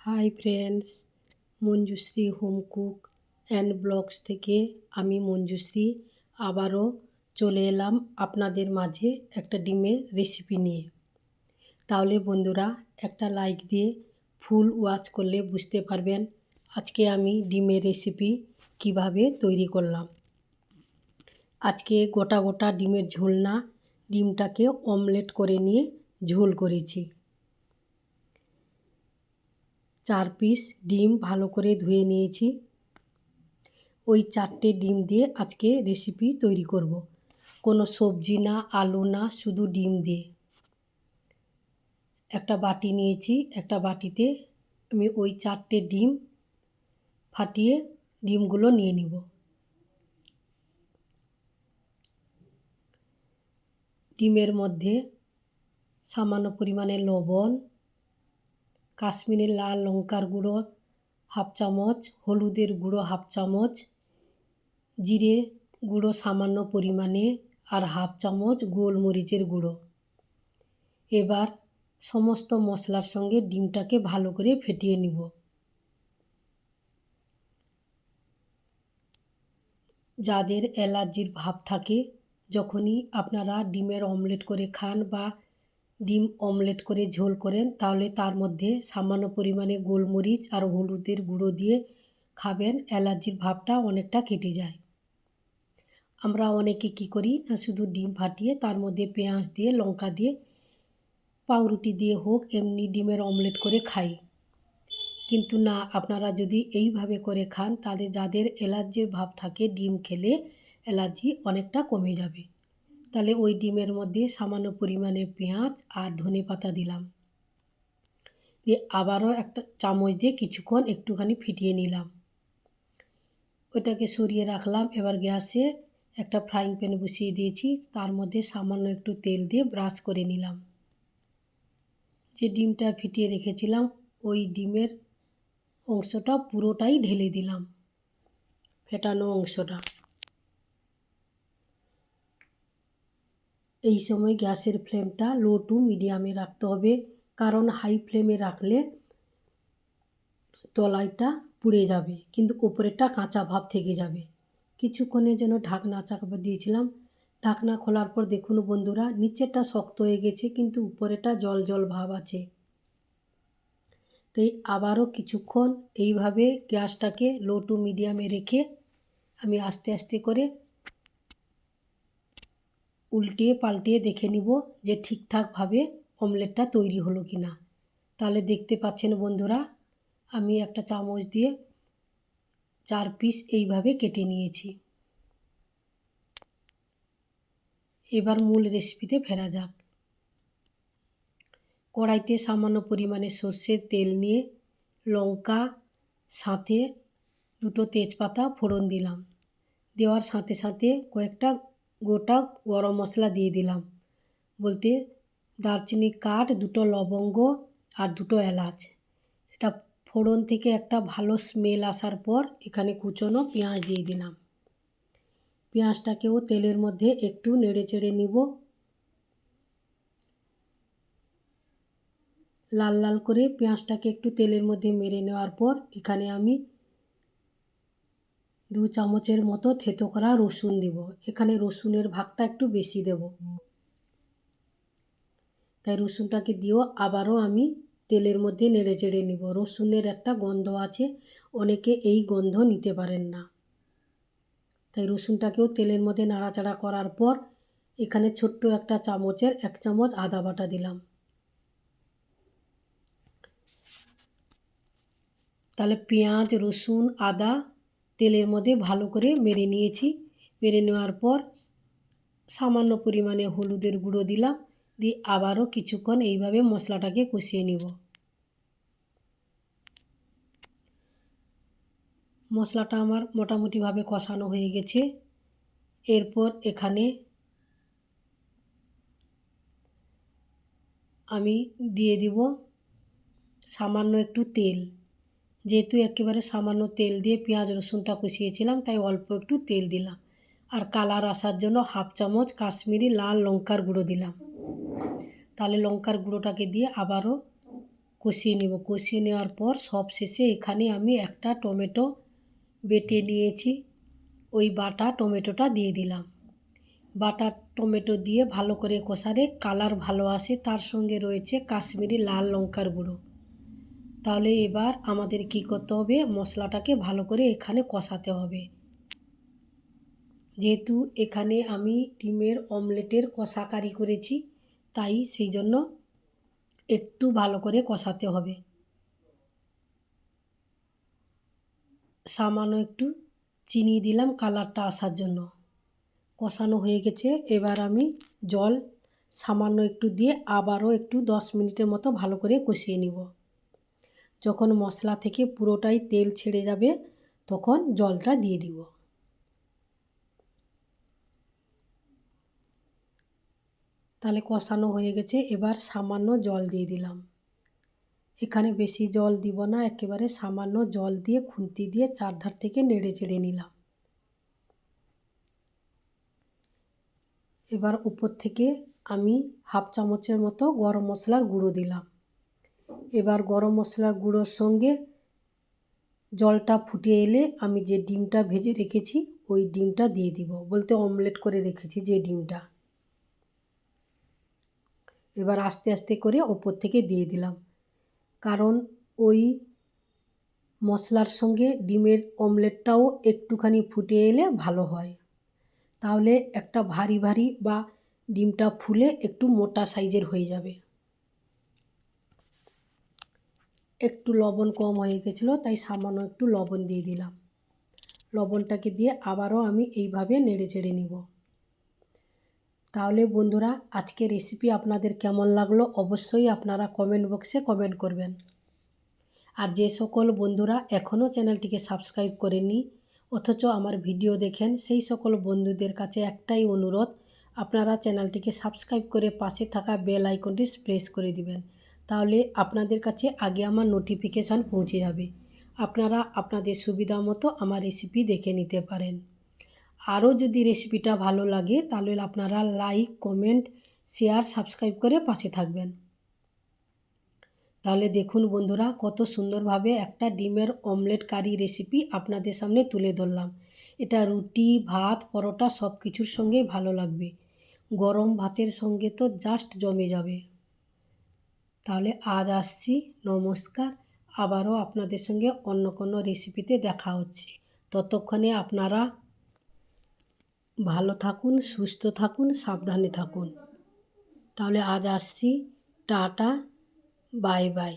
Hi friends Manjushree home cook and blogs থেকে আমি মঞ্জুশ্রী। আবারও চলে এলাম আপনাদের মাঝে একটা ডিমের রেসিপি নিয়ে। তাহলে বন্ধুরা, একটা লাইক দিয়ে ফুল ওয়াচ করলে বুঝতে পারবেন আজকে আমি ডিমের রেসিপি কীভাবে তৈরি করলাম। আজকে গোটা গোটা ডিমের ঝোল না ডিমটাকে অমলেট করে নিয়ে ঝোল করেছি। চার পিস ডিম ভালো করে ধুয়ে নিয়েছি। ওই চারটে ডিম দিয়ে আজকে রেসিপি তৈরি করব। কোনো সবজি না, আলু না, শুধু ডিম দিয়ে। একটা বাটি নিয়েছি, একটা বাটিতে আমি ওই চারটে ডিম ফাটিয়ে ডিমগুলো নিয়ে নিব। ডিমের মধ্যে সামান্য পরিমাণে লবণ কাশ্মীরের লাল লঙ্কার গুঁড়ো হাফ চামচ, হলুদের গুঁড়ো হাফ চামচ, জিরে গুঁড়ো সামান্য পরিমাণে আর হাফ চামচ গোলমরিচের গুঁড়ো। এবার সমস্ত মশলার সঙ্গে ডিমটাকে ভালো করে ফেটিয়ে নিব। যাদের অ্যালার্জির ভাব থাকে, যখনই আপনারা ডিমের অমলেট করে খান বা ডিম অমলেট করে ঝোল করেন, তাহলে তার মধ্যে সামান্য পরিমাণে গোলমরিচ আর হলুদের গুঁড়ো দিয়ে খাবেন। অ্যালার্জির ভাবটা অনেকটা কেটে যায়। আমরা অনেকে কি করি না, শুধু ডিম ফাটিয়ে তার মধ্যে পেঁয়াজ দিয়ে, লঙ্কা দিয়ে, পাউরুটি দিয়ে হোক, এমনি ডিমের অমলেট করে খাই। কিন্তু না, আপনারা যদি এইভাবে করে খান, তাহলে যাদের অ্যালার্জির ভাব থাকে ডিম খেলে অ্যালার্জি অনেকটা কমে যাবে। তাহলে ওই ডিমের মধ্যে সামান্য পরিমাণে পেঁয়াজ আর ধনে পাতা দিলাম। দিয়ে আবারও একটা চামচ দিয়ে কিছুক্ষণ একটুখানি ফিটিয়ে নিলাম। ওটাকে সরিয়ে রাখলাম। এবার গ্যাসে একটা ফ্রাইং প্যান বসিয়ে দিয়েছি। তার মধ্যে সামান্য একটু তেল দিয়ে ব্রাশ করে নিলাম। যে ডিমটা ফিটিয়ে রেখেছিলাম, ওই ডিমের অংশটা পুরোটাই ঢেলে দিলাম। ফেটানো অংশটা। এই সময় গ্যাসের ফ্লেমটা লো টু মিডিয়ামে রাখতে হবে। কারণ হাই ফ্লেমে রাখলে তলাইটা পুড়ে যাবে, কিন্তু ওপরেরটা কাঁচা ভাব থেকে যাবে। কিছুক্ষণের জন্য ঢাকনা চাপা দিয়েছিলাম। ঢাকনা খোলার পর দেখুন বন্ধুরা, নিচেরটা শক্ত হয়ে গেছে, কিন্তু উপরেটা জল জল ভাব আছে। তাই আবারও কিছুক্ষণ এইভাবে গ্যাসটাকে লো টু মিডিয়ামে রেখে আমি আস্তে আস্তে করে উল্টিয়ে পাল্টিয়ে দেখে নিব যে ঠিকঠাকভাবে অমলেটটা তৈরি হলো কি না। তাহলে দেখতে পাচ্ছেন বন্ধুরা, আমি একটা চামচ দিয়ে চার পিস এইভাবে কেটে নিয়েছি। এবার মূল রেসিপিতে ফেরা যাক। কড়াইতে সামান্য পরিমাণে সর্ষের তেল নিয়ে লঙ্কা, সাথে দুটো তেজপাতা ফোড়ন দিলাম। দেওয়ার সাথে সাথে কয়েকটা গোটা গরম মশলা দিয়ে দিলাম। বলতে দারচিনি কাঠ, দুটো লবঙ্গ আর দুটো এলাচ। এটা ফোড়ন থেকে একটা ভালো স্মেল আসার পর এখানে কুচনো পেঁয়াজ দিয়ে দিলাম। পেঁয়াজটাকেও তেলের মধ্যে একটু নেড়ে চেড়ে নিব। লাল লাল করে পেঁয়াজটাকে একটু তেলের মধ্যে মেরে নেওয়ার পর এখানে আমি দু চামচের মতো থেতো করা রসুন দিব। এখানে রসুনের ভাগটা একটু বেশি দেব। তাই রসুনটাকে দিয়েও আবারও আমি তেলের মধ্যে নেড়ে চেড়ে নিব। রসুনের একটা গন্ধ আছে, অনেকে এই গন্ধ নিতে পারেন না। তাই রসুনটাকেও তেলের মধ্যে নাড়াচাড়া করার পর এখানে ছোট্ট একটা চামচের এক চামচ আদা বাটা দিলাম। তাহলে পেঁয়াজ, রসুন, আদা তেলের মধ্যে ভালো করে মেরে নিয়েছি। মেরে নেওয়ার পর সামান্য পরিমাণে হলুদের গুঁড়ো দিলাম। দিয়ে আবারও কিছুক্ষণ এইভাবে মশলাটাকে কষিয়ে নিব। মশলাটা আমার মোটামুটিভাবে কষানো হয়ে গেছে। এরপর এখানে আমি দিয়ে দিব সামান্য একটু তেল। যেহেতু একেবারে সামান্য তেল দিয়ে পেঁয়াজ, রসুনটা কষিয়েছিলাম, তাই অল্প একটু তেল দিলাম। আর কালার আসার জন্য হাফ চামচ কাশ্মীরি লাল লঙ্কার গুঁড়ো দিলাম। তাহলে লঙ্কার গুঁড়োটাকে দিয়ে আবারও কষিয়ে নেব। কষিয়ে নেওয়ার পর সব শেষে এখানে আমি একটা টমেটো বেটে নিয়েছি। ওই বাটা টমেটোটা দিয়ে দিলাম। বাটা টমেটো দিয়ে ভালো করে কষালে কালার ভালো আসে। তার সঙ্গে রয়েছে কাশ্মীরি লাল লঙ্কার গুঁড়ো। তাহলে এবার আমাদের কি করতে হবে? মশলাটাকে ভালো করে এখানে কষাতে হবে। যেহেতু এখানে আমি ডিমের অমলেটের কষাকারি করেছি, তাই সেই জন্য একটু ভালো করে কষাতে হবে। সামান্য একটু চিনি দিলাম কালারটা আসার জন্য। কষানো হয়ে গেছে, এবার আমি জল সামান্য একটু দিয়ে আবারও একটু দশ মিনিটের মতো ভালো করে কষিয়ে নিব। যখন মশলা থেকে পুরোটাই তেল ছেড়ে যাবে, তখন জলটা দিয়ে দিব। তাহলে কষানো হয়ে গেছে, এবার সামান্য জল দিয়ে দিলাম। এখানে বেশি জল দিব না, একেবারে সামান্য জল দিয়ে খুন্তি দিয়ে চারধার থেকে নেড়ে চেড়ে নিলাম। এবার উপর থেকে আমি হাফ চামচের মতো গরম মশলার গুঁড়ো দিলাম। এবার গরম মশলার গুঁড়োর সঙ্গে জলটা ফুটে এলে আমি যে ডিমটা ভেজে রেখেছি, ওই ডিমটা দিয়ে দিব। বলতে অমলেট করে রেখেছি যে ডিমটা। এবার আস্তে আস্তে করে ওপর থেকে দিয়ে দিলাম। কারণ ওই মশলার সঙ্গে ডিমের অমলেটটাও একটুখানি ফুটে এলে ভালো হয়। তাহলে একটা ভারী ভারী বা ডিমটা ফুলে একটু মোটা সাইজের হয়ে যাবে। একটু লবণ কম হয়ে গেছিল, তাই সামান্য একটু লবণ দিয়ে দিলাম। লবণটাকে দিয়ে আবারও আমি এইভাবে নেড়ে চেড়ে নিব। তাহলে বন্ধুরা আজকে রেসিপি আপনাদের কেমন লাগল অবশ্যই আপনারা কমেন্ট বক্সে কমেন্ট করবেন। আর যে সকল বন্ধুরা এখনও চ্যানেলটিকে সাবস্ক্রাইব করেননি, অথচ আমার ভিডিও দেখেন, সেই সকল বন্ধুদের কাছে একটাই অনুরোধ, আপনারা চ্যানেলটিকে সাবস্ক্রাইব করে পাশে থাকা বেল আইকনটি প্রেস করে দিবেন। তাহলে আপনাদের কাছে আগে আমার নোটিফিকেশান পৌঁছে যাবে। আপনারা আপনাদের সুবিধা মতো আমার রেসিপি দেখে নিতে পারেন। আরও যদি রেসিপিটা ভালো লাগে, তাহলে আপনারা লাইক কমেন্ট শেয়ার সাবস্ক্রাইব করে পাশে থাকবেন। তাহলে দেখুন বন্ধুরা, কত সুন্দরভাবে একটা ডিমের অমলেট কারি রেসিপি আপনাদের সামনে তুলে ধরলাম। এটা রুটি, ভাত, পরোটা সব কিছুর সঙ্গেই ভালো লাগবে। গরম ভাতের সঙ্গে তো জাস্ট জমে যাবে। তাহলে আজ আসছি, নমস্কার। আবারও আপনাদের সঙ্গে অন্য কোনো রেসিপিতে দেখা হচ্ছে। ততক্ষণে আপনারা ভালো থাকুন, সুস্থ থাকুন, সাবধানে থাকুন। তাহলে আজ আসছি। Tata, bye bye.